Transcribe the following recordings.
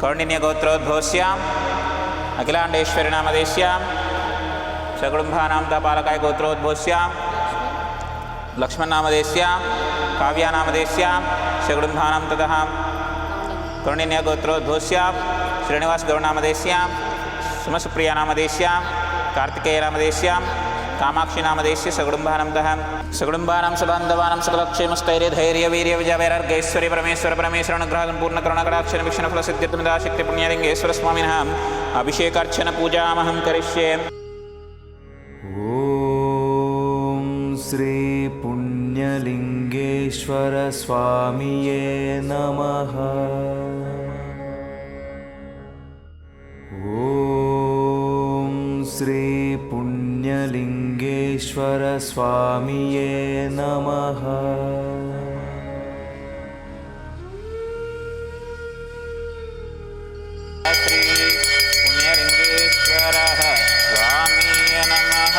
कौंडिन्यगोत्रोद्भोस्यां अखिलाण्डेश्वरिणामदेश्यां शगुडुम्भानां तापालकाय गोत्रोद्भोस्यां लक्ष्मणनामदेश्यां काव्यानामदेश्यां शगुडुम्भानां ततः कौंडिन्यगोत्रोद्भोस्यां श्रीनिवासगौरनामदेश्यां सुमसुप्रियानामदेश्यां कार्तिकेयनामदेश्यां कामाक्षी नाम देश कामाक्षिनामदेश्य सगुडुम्बानन्दः सगुडुम्बानां सबान्धवानां सकलक्षेमस्थैर्य धैर्य, वीर्य विजय वैराग्यैश्वर्य परमेश्वर परमेश्वरनुग्रहं पूर्णकरुणकडाक्षरविक्षणफलसिद्धिर्मिदाशक्तिपुण्यलिङ्गेश्वरस्वामिनः अभिषेकार्चनपूजामहं करिष्ये ॐ श्रीपुण्यलिङ्गेश्वरस्वामिये नमः ॐ श्रीपुण्यलिङ्गेश्वरस्वामिये नमः श्री पुण्यलिङ्गेश्वरः स्वामीय नमः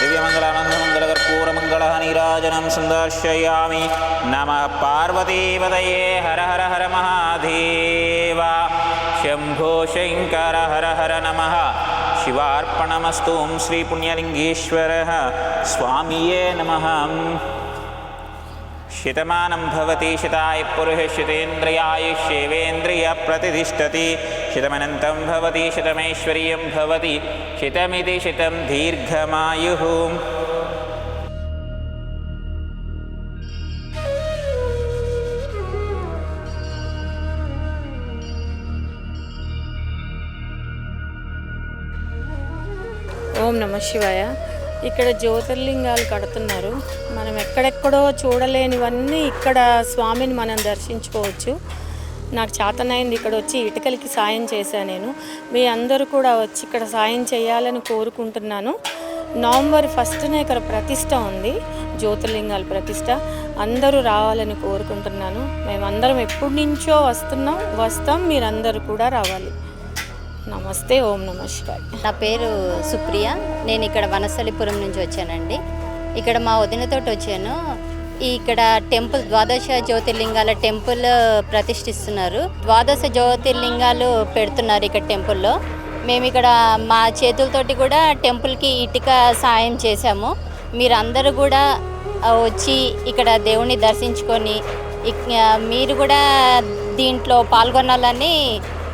दिव्यमङ्गलानन्दमङ्गलकर्पूरमङ्गलः नीराजनं सन्दर्शयामि नमः पार्वतीपदये हर हर हर महादेव शम्भो शङ्कर हर हर नमः शिवार्पणमस्तु ॐ श्रीपुण्यलिङ्गीश्वरः स्वामीये नमः। शितमानं भवति शिताय पुरुः शितेन्द्रियाय शिवेन्द्रिय प्रतिष्ठति। शितमनन्तं भवति शितमैश्वर्यं भवति शितमिति शितं दीर्घमायुः। ఓం నమ శివాయ. ఇక్కడ జ్యోతిర్లింగాలు కడుతున్నారు. మనం ఎక్కడెక్కడో చూడలేనివన్నీ ఇక్కడ స్వామిని మనం దర్శించుకోవచ్చు. నాకు చేతనైంది ఇక్కడ వచ్చి ఇటుకలకి సాయం చేశాను నేను. మీ అందరూ కూడా వచ్చి ఇక్కడ సాయం చేయాలని కోరుకుంటున్నాను. నవంబర్ ఫస్ట్నే ఇక్కడ ప్రతిష్ట ఉంది. జ్యోతిర్లింగాల ప్రతిష్ట. అందరూ రావాలని కోరుకుంటున్నాను. మేమందరం ఎప్పటి నుంచో వస్తున్నాం వస్తాం మీరందరూ కూడా రావాలి. నమస్తే ఓం నమ శివాయ్. నా పేరు సుప్రియ. నేను ఇక్కడ వనస్థలిపురం నుంచి వచ్చానండి. ఇక్కడ మా వదినతోటి వచ్చాను. ఇక్కడ టెంపుల్ ద్వాదశ జ్యోతిర్లింగాల టెంపుల్ ప్రతిష్ఠిస్తున్నారు. ద్వాదశ జ్యోతిర్లింగాలు పెడుతున్నారు ఇక్కడ టెంపుల్లో. మేము ఇక్కడ మా చేతులతోటి కూడా టెంపుల్కి ఇటుక సాయం చేశాము. మీరందరూ కూడా వచ్చి ఇక్కడ దేవుణ్ణి దర్శించుకొని ఇక్- మీరు కూడా దీంట్లో పాల్గొనాలని